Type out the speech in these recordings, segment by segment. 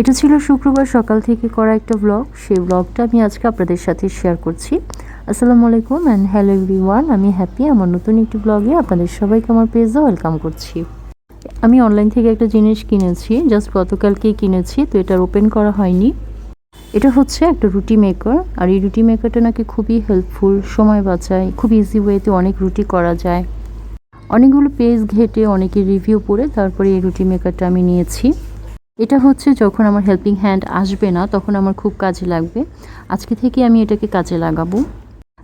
এটা ছিল শুক্রবার সকাল থেকে করা একটা ব্লগ সেই ব্লগটা আমি আজকে আপনাদের সাথে শেয়ার করছি। আসসালামু আলাইকুম অ্যান্ড হ্যালো এভরিওয়ান আমি হ্যাপি আমার নতুন একটি ব্লগে আপনাদের সবাইকে আমার পেজে ওয়েলকাম করছি। আমি অনলাইন থেকে একটা জিনিস কিনেছি জাস্ট গতকালকেই কিনেছি, তো এটার ওপেন করা হয়নি। এটা হচ্ছে একটা রুটি মেকার আর এই রুটি মেকারটা নাকি খুবই হেল্পফুল সময় বাঁচায়, খুব ইজি ওয়েতে অনেক রুটি করা যায়। অনেকগুলো পেজ ঘেটে অনেকের রিভিউ পড়ে, তারপরে এই রুটি মেকারটা আমি নিয়েছি। এটা হচ্ছে যখন আমার হেল্পিং হ্যান্ড আসবে না, তখন আমার খুব কাজে লাগবে। আজকে থেকে আমি এটাকে কাজে লাগাবো।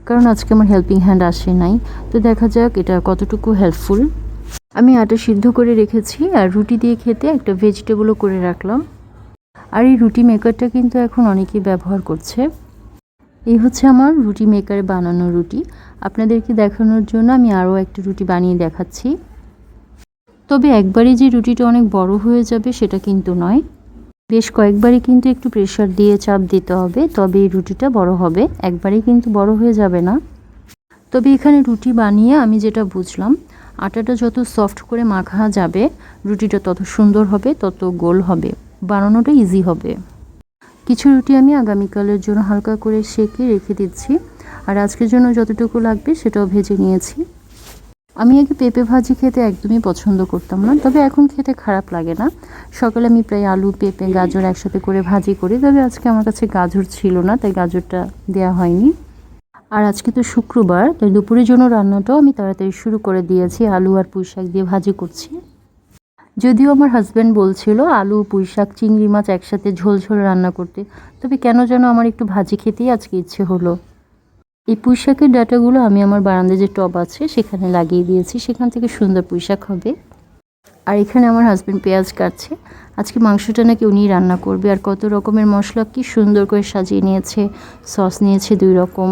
কারণ আজকে আমার হেল্পিং হ্যান্ড আসে নাই। তো দেখা যাক এটা কতটুকু হেল্পফুল আমি আটা সিদ্ধ করে রেখেছি, আর রুটি দিয়ে খেতে একটা ভেজিটেবলও করে রাখলাম। আর এই রুটি মেকারটা কিন্তু এখন অনেকেই ব্যবহার করছে। এই হচ্ছে আমার রুটি মেকারে বানানো রুটি। আপনাদেরকে দেখানোর জন্য আমি আরও একটা রুটি বানিয়ে দেখাচ্ছি। তবে একবারই যে রুটিটা অনেক বড় হয়ে যাবে সেটা কিন্তু নয়। বেশ কয়েকবারই কিন্তু একটু প্রেশার দিয়ে চাপ দিতে হবে, তবে এই রুটিটা বড় হবে, একবারেই কিন্তু বড় হয়ে যাবে না। তবে এখানে রুটি বানিয়ে আমি যেটা বুঝলাম, আটাটা যত সফট করে মাখা যাবে, রুটিটা তত সুন্দর হবে, তত গোল হবে, বানানোটা ইজি হবে। কিছু রুটি আমি আগামীকালের জন্য হালকা করে সেকে রেখে দিচ্ছি, আর আজকের জন্য যতটুকু লাগবে সেটাও ভেজে নিয়েছি। আমি আগে পেঁপে ভাজি খেতে একদমই পছন্দ করতাম না, তবে এখন খেতে খারাপ লাগে না। সকালে আমি প্রায় আলু, পেঁপে, গাজর একসাথে করে ভাজি করি, তবে আজকে আমার কাছে গাজর ছিল না, তাই গাজরটা দেওয়া হয়নি। আর আজকে তো শুক্রবার, তাই দুপুরের জন্য রান্নাটাও আমি তাড়াতাড়ি শুরু করে দিয়েছি, আলু আর পুঁই শাক দিয়ে ভাজি করছি। যদিও আমার হাজব্যান্ড বলছিল আলু, পুঁই শাক, চিংড়ি মাছ একসাথে ঝোল ঝোল রান্না করতে, তবে কেন যেন আমার একটু ভাজি খেতেই আজকে ইচ্ছে হলো। এই পুঁই শাকের ডাটাগুলো আমি আমার বারান্দায় যে টব আছে, সেখানে লাগিয়ে দিয়েছি। সেখান থেকে সুন্দর পুঁই শাক হবে। আর এখানে আমার হাজব্যান্ড পেঁয়াজ কাটছে। আজকে মাংসটা নাকি উনিই রান্না করবে। আর কত রকমের মশলা, কি সুন্দর করে সাজিয়ে নিয়েছে। সস নিয়েছে দুই রকম।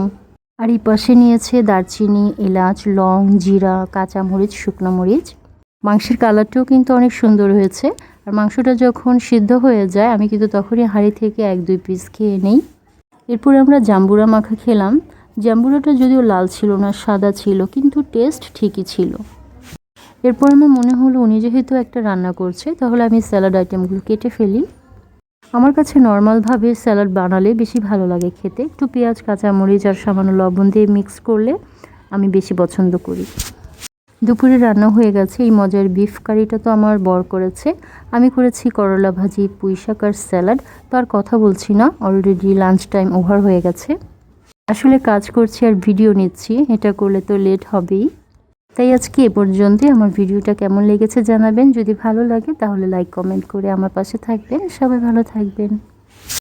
আর এই পাশে নিয়েছে দারচিনি, এলাচ, লং, জিরা, কাঁচামরিচ, শুকনো মরিচ। মাংসের কালারটাও কিন্তু অনেক সুন্দর হয়েছে। আর মাংসটা যখন সিদ্ধ হয়ে যায়, আমি কিন্তু তখনই হাঁড়ি থেকে এক দুই পিস খেয়ে নেই। এরপর আমরা জাম্বুরা মাখা খেলাম। জাম্বুরাটা যদিও লাল ছিল না, সাদা ছিল, কিন্তু টেস্ট ঠিকই ছিল। এরপর আমার মনে হলো উনি যেহেতু একটা রান্না করছে, তাহলে আমি স্যালাড আইটেমগুলো কেটে ফেলি। আমার কাছে নর্মালভাবে স্যালাড বানালে বেশি ভালো লাগে খেতে। একটু পেঁয়াজ, কাঁচামরিচ আর সামান্য লবণ দিয়ে মিক্স করলে আমি বেশি পছন্দ করি। দুপুরে রান্না হয়ে গেছে, এই মজার বিফ কারিটা তো আমার বর করেছে। আমি করেছি করলা ভাজি পুঁই শাক আর স্যালাড তো আর কথা বলছি না অলরেডি লাঞ্চ টাইম ওভার হয়ে গেছে। আসলে কাজ করছি আর ভিডিও নিচ্ছি, এটা করলে তো লেট হবেই। তাই আজকে এ পর্যন্তই, আমার ভিডিওটা কেমন লেগেছে জানাবেন। যদি ভালো লাগে তাহলে লাইক কমেন্ট করে আমার পাশে থাকবেন। সবাই ভালো থাকবেন।